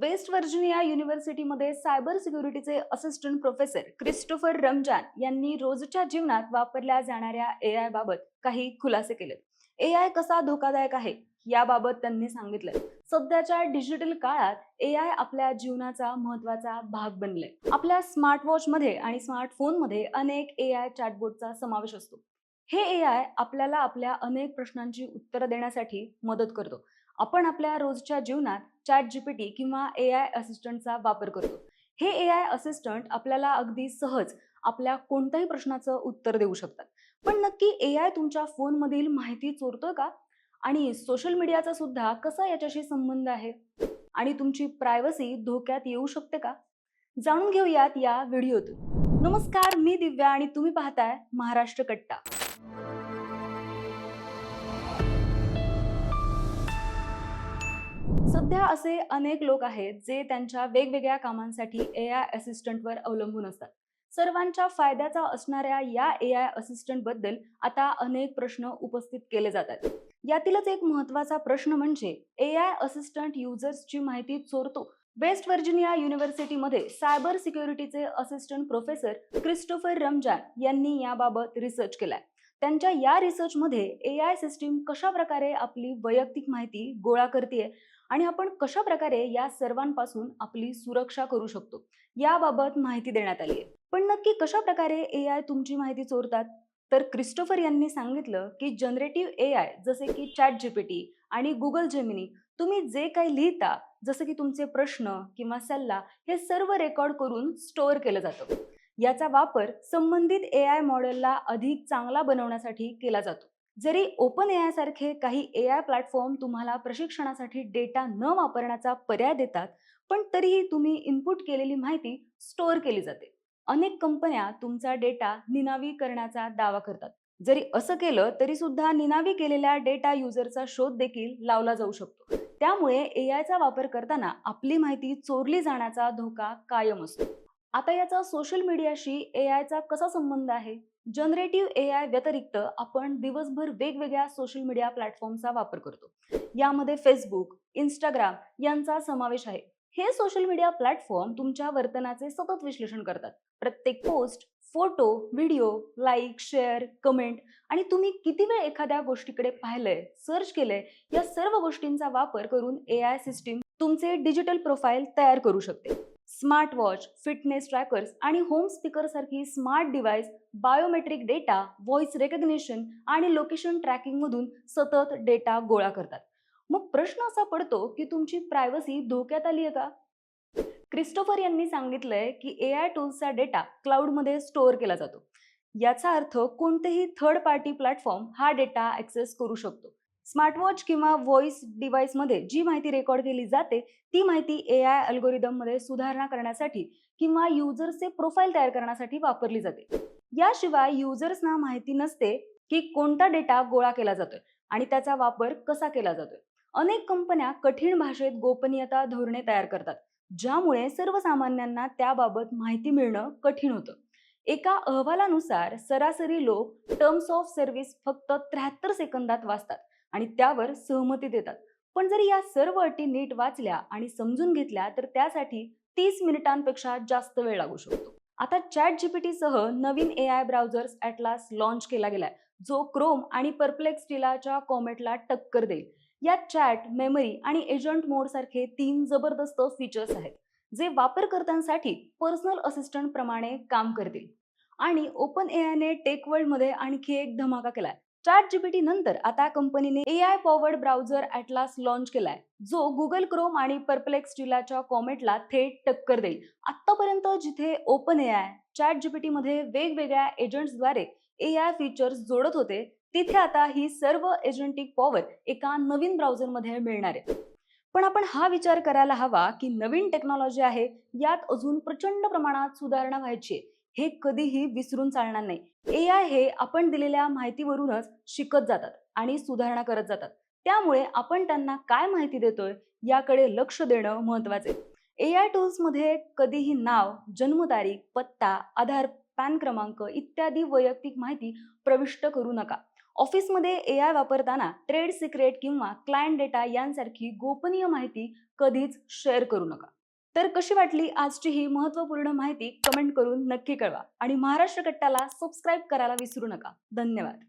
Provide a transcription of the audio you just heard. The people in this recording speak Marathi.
वेस्ट व्हर्जिनिया युनिव्हर्सिटीमध्ये सायबर सिक्युरिटीचे असिस्टंट प्रोफेसर क्रिस्टोफर रमजान यांनी रोजच्या जीवनात वापरल्या जाणाऱ्या ए आय बाबत काही खुलासे केलेत. ए आय कसा धोकादायक आहे याबाबत त्यांनी सांगितलं. सध्याच्या डिजिटल काळात ए आय आपल्या जीवनाचा महत्त्वाचा भाग बनलाय आपल्या स्मार्टवॉचमध्ये आणि स्मार्टफोनमध्ये अनेक ए आय चॅटबोटचा समावेश असतो. हे ए आय आपल्याला आपल्या अनेक प्रश्नांची उत्तरं देण्यासाठी मदत करतो. आपण आपल्या रोजच्या जीवनात चॅट जीपीटी किंवा ए आय असिस्टंटचा वापर करतो. हे ए आय असिस्टंट आपल्याला अगदी सहज आपल्या कोणत्याही प्रश्नाचं उत्तर देऊ शकतात. पण नक्की ए आय तुमच्या फोनमधील माहिती चोरतोय का? आणि सोशल मीडियाचा सुद्धा कसा याच्याशी संबंध आहे? आणि तुमची प्रायव्हसी धोक्यात येऊ शकते का? जाणून घेऊयात या व्हिडिओतून. नमस्कार मी दिव्या आणि तुम्ही पाहताय महाराष्ट्र कट्टा. सध्या असे अनेक लोक आहेत जे त्यांच्या वेगवेगळ्या कामांसाठी ए आय असिस्टंटवर अवलंबून असतात. सर्वांच्या फायद्याचा असणाऱ्या या ए आय असिस्टंटबद्दल आता अनेक प्रश्न उपस्थित केले जातात. यातीलच एक महत्त्वाचा प्रश्न म्हणजे ए आय असिस्टंट युजर्सची माहिती चोरतो. वेस्ट व्हर्जिनिया युनिव्हर्सिटीमध्ये सायबर सिक्युरिटीचे असिस्टंट प्रोफेसर क्रिस्टोफर रमजान यांनी याबाबत रिसर्च केलाय. त्यांच्या या रिसर्चमध्ये ए आय सिस्टीम कशा प्रकारे आपली वैयक्तिक माहिती गोळा करते आणि आपण कशा प्रकारे या सर्वांपासून आपली सुरक्षा करू शकतो याबाबत माहिती देण्यात आली आहे पण नक्की कशा प्रकारे ए आय तुमची माहिती चोरतात? तर क्रिस्टोफर यांनी सांगितलं की जनरेटिव्ह ए आय जसे की चॅट जीपीटी आणि गुगल जेमिनी तुम्ही जे काही लिहिता जसं की तुमचे प्रश्न किंवा सल्ला हे सर्व रेकॉर्ड करून स्टोअर केलं जातं. याचा वापर संबंधित ए आय मॉडेलला अधिक चांगला बनवण्यासाठी केला जातो. जरी ओपन ए आय सारखे काही ए आय प्लॅटफॉर्म तुम्हाला प्रशिक्षणासाठी डेटा न वापरण्याचा पर्याय देतात पण तरीही तुम्ही इनपुट केलेली माहिती स्टोअर केली जाते. अनेक कंपन्या तुमचा डेटा निनावी करण्याचा दावा करतात. जरी असं केलं तरी सुद्धा निनावी केलेल्या डेटा युजरचा शोध देखील लावला जाऊ शकतो. त्यामुळे ए आयचा वापर करताना आपली माहिती चोरली जाण्याचा धोका कायम असतो. आता याचा सोशल मीडियाशी ए आयचा कसा संबंध आहे? जनरेटिव्ह ए आय व्यतिरिक्त आपण दिवसभर वेगवेगळ्या सोशल मीडिया प्लॅटफॉर्मचा वापर करतो. यामध्ये फेसबुक इंस्टाग्राम यांचा समावेश आहे. हे सोशल मीडिया प्लॅटफॉर्म तुमच्या वर्तनाचे सतत विश्लेषण करतात. प्रत्येक post photo video like share comment आणि तुम्ही किती वेळ एखाद्या गोष्टीकडे पाहिलंय सर्च केलंय या सर्व गोष्टींचा वापर करून ए आय सिस्टीम तुमचे डिजिटल प्रोफाईल तयार करू शकते. स्मार्ट वॉच फिटनेस ट्रॅकर्स आणि home स्पीकरसारखी smart device biometric data voice recognition आणि लोकेशन ट्रॅकिंगमधून सतत डेटा गोळा करतात. मग प्रश्न असा पडतो की तुमची प्रायव्हसी धोक्यात आली आहे का? क्रिस्टोफर यांनी सांगितलंय की ए आय टूल्सचा डेटा क्लाउडमध्ये स्टोअर केला जातो. याचा अर्थ कोणतेही थर्ड पार्टी प्लॅटफॉर्म हा डेटा ॲक्सेस करू शकतो. स्मार्टवॉच किंवा व्हॉइस डिव्हाइसमध्ये जी माहिती रेकॉर्ड केली जाते ती माहिती ए आय अल्गोरिदममध्ये सुधारणा करण्यासाठी किंवा युजर्सचे प्रोफाईल तयार करण्यासाठी वापरली जाते. याशिवाय युजर्सना माहिती नसते की कोणता डेटा गोळा केला जातोय आणि त्याचा वापर कसा केला जातोय. अनेक कंपन्या कठीण भाषेत गोपनीयता धोरणे तयार करतात ज्यामुळे सर्वसामान्यांना त्याबाबत माहिती मिळणं कठीण होतं. एका अहवालानुसार सरासरी लोक टर्म्स ऑफ सर्व्हिस फक्त त्र्याहत्तर सेकंदात वाचतात आणि त्यावर सहमती देतात. पण जर या सर्व अटी नीट वाचल्या आणि समजून घेतल्या तर त्यासाठी तीस मिनिटांपेक्षा जास्त वेळ लागू शकतो. आता चॅट जीपीटी सह नवीन A I browsers Atlas launch केला गेलाय जो क्रोम आणि परप्लेक्स टिलाच्या कॉमेटला टक्कर देईल. यात चॅट मेमरी आणि एजंट मोड सारखे तीन जबरदस्त फीचर्स आहेत जे वापरकर्त्यांसाठी पर्सनल असिस्टंट प्रमाणे काम करतील. आणि ओपन ए आयने टेक वर्ल्डमध्ये आणखी एक धमाका केलाय चॅट जीपीटी नंतर आता कंपनीने A I powered browser Atlas launch केलाय जो गुगल क्रोम आणि परप्लेक्स टिलाच्या कॉमेटला थेट टक्कर देईल. आतापर्यंत जिथे open A I chat GPT मध्ये वेगवेगळ्या एजंट्सद्वारे ए आय फीचर्स जोडत होते तिथे आता ही सर्व एजंटिक पॉवर एका नवीन ब्राउझरमध्ये मिळणार आहे. पण आपण हा विचार करायला हवा की नवीन टेक्नॉलॉजी आहे यात अजून प्रचंड प्रमाणात सुधारणा व्हायची आहे. हे कधीही विसरून चालणार नाही. ए आय हे आपण दिलेल्या माहितीवरूनच शिकत जातात आणि सुधारणा करत जातात. त्यामुळे आपण त्यांना काय माहिती देतोय याकडे लक्ष देणं महत्त्वाचे ए आय टूल्समध्ये कधीही नाव जन्मतारीख पत्ता आधार पॅन क्रमांक इत्यादी वैयक्तिक माहिती प्रविष्ट करू नका. ऑफिसमध्ये ए आय वापरताना ट्रेड सिक्रेट किंवा क्लायंट डेटा यांसारखी गोपनीय माहिती कधीच शेअर करू नका. तर कशी वाटली आजची ही महत्त्वपूर्ण माहिती कमेंट करून नक्की कळवा. आणि महाराष्ट्र कट्ट्याला सबस्क्राईब करायला विसरू नका. धन्यवाद.